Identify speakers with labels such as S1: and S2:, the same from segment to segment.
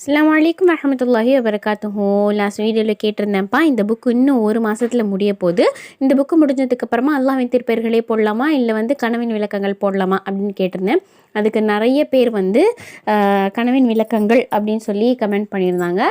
S1: அஸ்லாம் வலைக்கம் வரமத்துல்லாஹி வபரகாத்துஹோ லாஸ்ட் வீடியோவில் கேட்டிருந்தேன்ப்பா இந்த புக்கு இன்னும் ஒரு மாதத்தில் முடிய போது இந்த புக்கு முடிஞ்சதுக்கு அப்புறமா திருப்பெயர்களே போடலாமா இல்லை வந்து கனவின் விளக்கங்கள் போடலாமா அப்படின்னு கேட்டிருந்தேன். அதுக்கு நிறைய பேர் வந்து கனவின் விளக்கங்கள் அப்படின்னு சொல்லி கமெண்ட் பண்ணியிருந்தாங்க.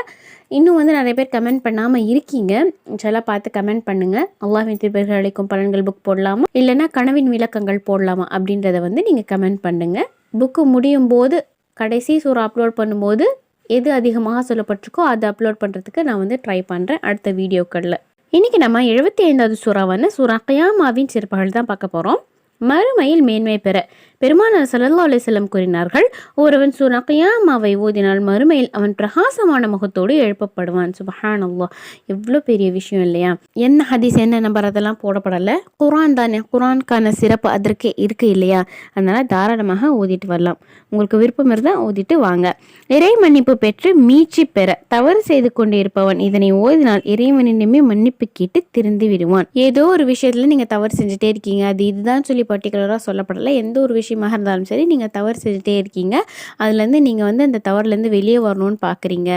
S1: இன்னும் வந்து நிறைய பேர் கமெண்ட் பண்ணாமல் இருக்கீங்க. சில பார்த்து கமெண்ட் பண்ணுங்கள் அல்லாஹ்வின் திருப்பெயர்கள் அளிக்கும் பலன்கள் புக் போடலாமா இல்லைன்னா கனவின் விளக்கங்கள் போடலாமா அப்படின்றத வந்து நீங்கள் கமெண்ட் பண்ணுங்கள் புக்கு முடியும் போது கடைசி சூறு அப்லோட் பண்ணும்போது எது அதிகமாக சொல்லப்பட்டிருக்கோ அதை அப்லோட் பண்ணுறதுக்கு நான் வந்து ட்ரை பண்ணுறேன் அடுத்த வீடியோக்களில். இன்றைக்கி நம்ம எழுபத்தி ஐந்தாவது சூறாவான சூறா கயாமாவின் சிறப்புகள் தான் பார்க்க போகிறோம் மறுமையில் மேன்மை பெற பெருமானார் ஸல்லல்லாஹு அலிசல்லம் கூறினார்கள் ஒருவன் சுனக்கையாமாவை கயாமாவை ஓதினால் மறுமையில் அவன் பிரகாசமான முகத்தோடு எழுப்பப்படுவான். சுபஹானல்லாஹ். எவ்வளோ பெரிய விஷயம் இல்லையா? என்ன ஹதீஸ் என்ன நம்பர் அதெல்லாம் போடப்படலை? குரான் தானே குரான்கான சிறப்பு அதற்கே இருக்கு இல்லையா? அதனால் தாராளமாக ஓதிட்டு வரலாம். உங்களுக்கு விருப்பம் இருந்தால் ஓதிட்டு வாங்க. இறை மன்னிப்பு பெற்று மீட்சி பெற தவறு செய்து கொண்டு இருப்பவன் இதனை ஓதினால் இறைவனிடமே மன்னிப்பு கேட்டு திருந்து விடுவான். ஏதோ ஒரு விஷயத்துல நீங்க தவறு செஞ்சுட்டே இருக்கீங்க. அது இதுதான் சொல்லி பர்டிகுலராக சொல்லப்படல. எந்த ஒரு விஷயம் விஷயமாக இருந்தாலும் சரி நீங்கள் தவறு செஞ்சுட்டே இருக்கீங்க. அதுலேருந்து நீங்கள் வந்து அந்த தவறுலேருந்து வெளியே வரணும்னு பார்க்குறீங்க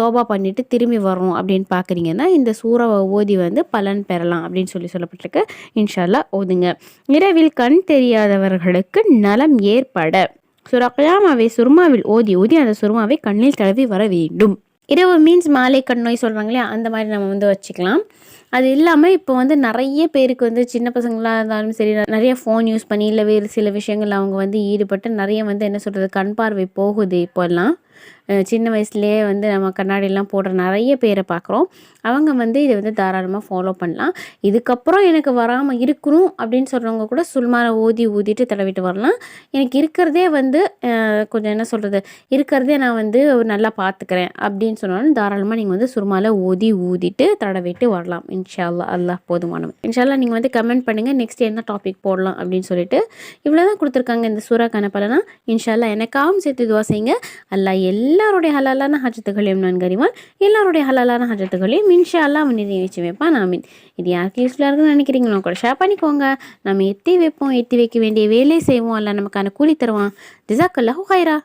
S1: தோபா பண்ணிவிட்டு திரும்பி வரணும் அப்படின்னு பார்க்குறீங்கன்னா இந்த சூறாவை ஓதி வந்து பலன் பெறலாம் அப்படின்னு சொல்லி சொல்லப்பட்டிருக்கு. இன்ஷால்லா ஓதுங்க. இரவில் கண் தெரியாதவர்களுக்கு நலம் ஏற்பட. சுரா சுருமாவில் ஓதி ஊதி அந்த சுருமாவை கண்ணில் தழுவி வர வேண்டும். இரவு மீன்ஸ் மாலை கண் நோய் சொல்கிறாங்களே அந்த மாதிரி நம்ம வந்து வச்சுக்கலாம். அது இல்லாமல் இப்போ வந்து நிறைய பேருக்கு வந்து சின்ன பசங்களாக இருந்தாலும் சரி நிறைய ஃபோன் யூஸ் பண்ணி இல்லை வேறு சில விஷயங்கள் அவங்க வந்து ஈடுபட்டு நிறைய வந்து என்ன சொல்கிறது கண் பார்வை போகுது இப்போல்லாம். சின்ன வயசுலேயே வந்து நம்ம கண்ணாடிலாம் போடுற நிறைய பேரை பார்க்குறோம் அவங்க வந்து இதை வந்து தாராளமாக ஃபாலோ பண்ணலாம். இதுக்கப்புறம் எனக்கு வராமல் இருக்கணும் அப்படின்னு சொல்கிறவங்க கூட சுல்மாரை ஊதி ஊதிட்டு தடவிட்டு வரலாம். எனக்கு இருக்கிறதே வந்து கொஞ்சம் என்ன சொல்கிறது இருக்கிறதே நான் வந்து நல்லா பார்த்துக்கிறேன் அப்படின்னு சொன்னாலும் தாராளமாக நீங்கள் வந்து சுருமால ஊதி ஊதிட்டு தடவிட்டு வரலாம். இன்ஷா அல்லாஹ் அல்லாஹ் போதுமானவன். இன்ஷால்லா நீங்கள் வந்து கமெண்ட் பண்ணுங்கள் நெக்ஸ்ட் என்ன டாபிக் போடலாம் அப்படின்னு சொல்லிட்டு. இவ்வளோ தான் கொடுத்துருக்காங்க இந்த சூறாக்கான கணப்பலனா இன்ஷால்லா எனக்காகவும் சேர்த்து இதுவாக செய்யுங்க. அல்லாஹ் எல்லாருடைய ஹலாலான ஹஜத்துகளையும் நான் கறிவான் எல்லாருடைய ஹலாலான ஹஜத்துகளையும் இன்ஷா அல்லாஹ் அவன் நிறைவேற்றி வைப்பான். ஆமீன். இது யாருக்கு யூஸ்ஃபுல்லாக இருக்குன்னு நினைக்கிறீங்களோ கூட ஷேர் பண்ணிக்கோங்க. நம்ம எத்தி வைப்போம் எத்தி வைக்க வேண்டிய வேலையை செய்வோம். அல்ல நமக்கான கூலி தருவான். ஜிசாக்கல்லாஹு ஹைரா